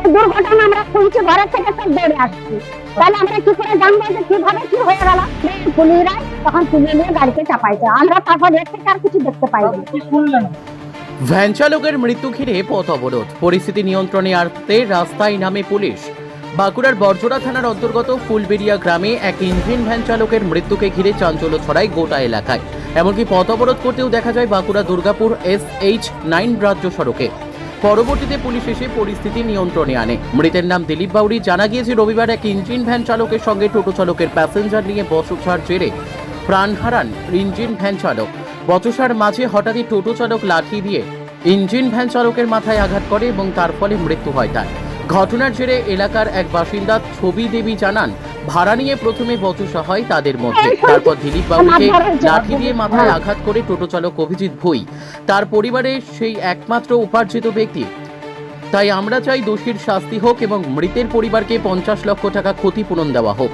এই দুর্ঘটনা আমরা শুনছি ঘরের থেকে সব দৌড়ে আসছি। তাহলে আমরা কি করে জানব যে কীভাবে কি হয়ে গেল? পুলিশরাই তখন তুলে নিয়ে গাড়িতে চাপাইছে আমরা তারপর এর থেকে আর কিছু দেখতে পাইনি। ভ্যান চালকের মৃত্যু ঘিরে পথ অবরোধ। পরিস্থিতি নিয়ন্ত্রণে আনতে রাস্তায় নামে পুলিশ। বাঁকুড়ার বরজোড়া থানার অন্তর্গত ফুলবেড়িয়া গ্রামে এক ইঞ্জিন ভ্যান চালকের মৃত্যুকে ঘিরে চাঞ্চল্য ছড়ায় গোটা এলাকায়। এমনকি পথ অবরোধ করতেও দেখা যায় Bankura Durgapur S H nine রাজ্য সড়কে। পরবর্তীতে পুলিশ এসে পরিস্থিতি নিয়ন্ত্রণে আনে। মৃতের নাম দিলীপ বাউরি জানা গিয়েছে, রবিবার এক ইঞ্জিন ভ্যান চালকের সঙ্গে টোটো চালকের প্যাসেঞ্জার নিয়ে বচসার জেরে প্রাণ হারান ইঞ্জিন ভ্যান চালক। বচসার মাঝে হঠাৎই টোটো চালক লাঠি দিয়ে ইঞ্জিন ভ্যান চালকের মাথায় আঘাত করে এবং তার ফলে মৃত্যু হয় তার। ঘটনার জেরে এলাকার এক বাসিন্দা ছবি দেবী জানান ভাড়া নিয়ে প্রথমে বচসা হয় তাদের মধ্যে। তারপর দিলীপ বাবুকে লাঠি দিয়ে মাথায় আঘাত করে টোটো চালক অভিজিৎ ভুই। তার পরিবারের সেই একমাত্র উপার্জিত ব্যক্তি। তাই আমরা চাই দোষীর শাস্তি হোক এবং মৃতের পরিবারকে পঞ্চাশ লক্ষ টাকা ক্ষতিপূরণ দেওয়া হোক।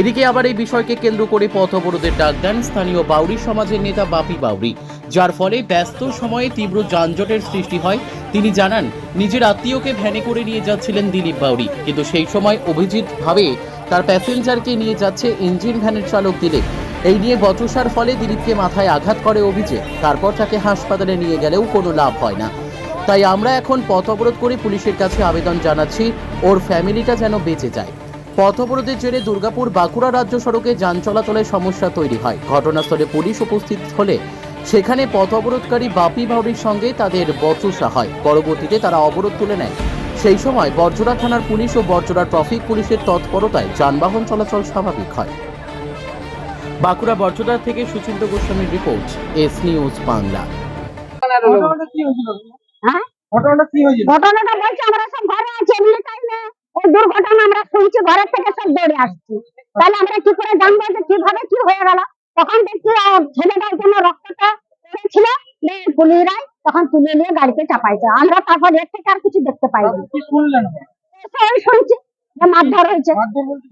এদিকে আবার এই বিষয়কে কেন্দ্র করে পথ অবরোধের ডাক দেন স্থানীয় বাউরি সমাজের নেতা বাপি বাউরি যার ফলে ব্যস্ত সময়ে তীব্র যানজটের সৃষ্টি হয়। তিনি জানান নিজের আত্মীয়কে ভ্যানে করে নিয়ে যাচ্ছিলেন দিলীপ বাউরি কিন্তু সেই সময় অভিজিৎ ভাবে তার প্যাসেঞ্জারকে নিয়ে যাচ্ছে ইঞ্জিন ভ্যানের চালক দিলীপ। এই নিয়ে বচসার ফলে দিলীপকে মাথায় আঘাত করে অভিজিৎ। তারপর তাকে হাসপাতালে নিয়ে গেলেও কোনো লাভ হয় না। তাই আমরা এখন পথ অবরোধ করে পুলিশের কাছে আবেদন জানাচ্ছি, ওর ফ্যামিলিটা যেন বেঁচে যায়। পথ অবরোধের জেরে দুর্গাপুর বাঁকুড়া রাজ্য সড়কে যান চলাচলের সমস্যা তৈরি হয়। ঘটনাস্থলে পুলিশ উপস্থিত হলে সেখানে পথ অবরোধকারী বাপি বাউরির সঙ্গে তাদের বচসা হয়। পরবর্তীতে তারা অবরোধ তুলে নেয়। সেই সময় বর্জরা থানার পুলিশ ও বর্জরা ট্রাফিক পুলিশের তৎপরতায় যানবাহন চলাচল স্বাভাবিক হয়। বাঁকুড়া বর্জরা থেকে সুচিন্ত গোস্বামীর রিপোর্ট এস নিউজ বাংলা। ঘটনাটা হ্যাঁ? ঘটনাটা কি হয়েছিল? ঘটনাটা বলছে আমরা সব ঘরে আছি এমনি টাইমে এই দুর্ঘটনা আমরা শুনছি ঘরের থেকে সব দৌড়ে আসছি। তাহলে আমরা কি করে জানব যে কীভাবে কি হয়ে গেল? তখন দেখছি আহ, ছেলেটার জন্য রক্তটা পড়েছিল পুলিশরাই তখন তুলে নিয়ে গাড়িতে চাপাইছে। আমরা তারপর এর থেকে আর কিছু দেখতে পাইনি। সবাই শুনছি মারধর হয়েছে।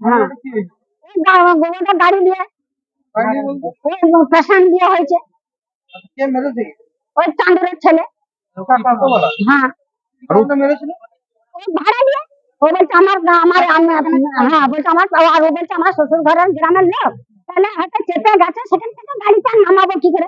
হ্যাঁ। গোবরটা গাড়ি দিয়ে পেশেন্ট দিয়ে হয়েছে। ওই চাঁদুরের ছেলে। হ্যাঁ। ও ভাড়া দিয়ে। ও বলছে আমার আমার হ্যাঁ বলছে আমার আর ও বলছে আমার শ্বশুর ঘরের গ্রামের লোক। তাহলে হয়তো চেপে গেছে সেখান থেকে গাড়িটা নামাবো কি করে?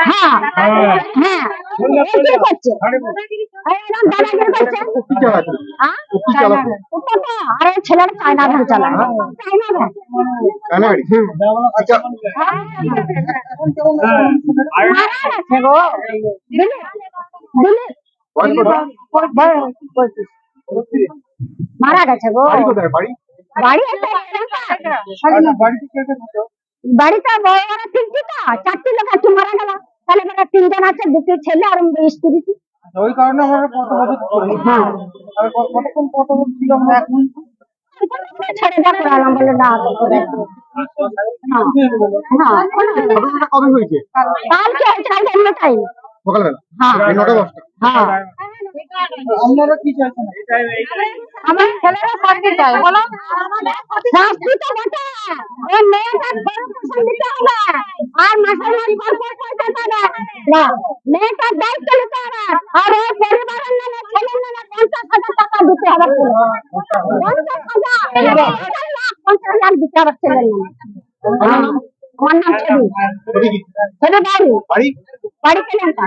হ্যাঁ হ্যাঁ হ্যাঁ। ছেলের চায়না ধান চালায়। চায়না ধান আচ্ছা? মারা গেছে গো। বাড়ি একটা আচ্ছা, বাড়িতে বড় বড় তিনটি তো? চারটি লোক একটু মারা গেল। তাহলে মানে তিনজন আছে দুটি ছেলে আর স্ত্রী আচ্ছা, ওই কারণে আমরা কত বছর করি। হ্যাঁ। কতক্ষণ কত বছর ছিল আমরা এক মিনিট ছেড়ে দেওয়া করালাম বলে না হ্যাঁ। হ্যাঁ। কবে হয়েছে? কালকে হয়েছে কালকে অন্য টাইম সকালবেলা? হ্যাঁ। নটা দশটা। হ্যাঁ। আপনারা কি চাইছেন আমার ছেলেরা শান্তি চাই বলো শাস্তি তো বটে ওই মেয়েটার পরিবেশন দিতে হবে আর মাসের মাস পর পর পয়সা পাবে না মেয়েটার দায়িত্ব নিতে হবে আর ওই পরিবারের নামে ছেলের নামে পঞ্চাশ হাজার টাকা দিতে হবে পঞ্চাশ হাজার পঞ্চাশ লাখ পঞ্চাশ লাখ দিতে হবে ছেলের নামে হ্যাঁ। আমার নাম ছবি ছবি কি? ছবি বাড়ি বাড়ি বাড়ি কেলেনটা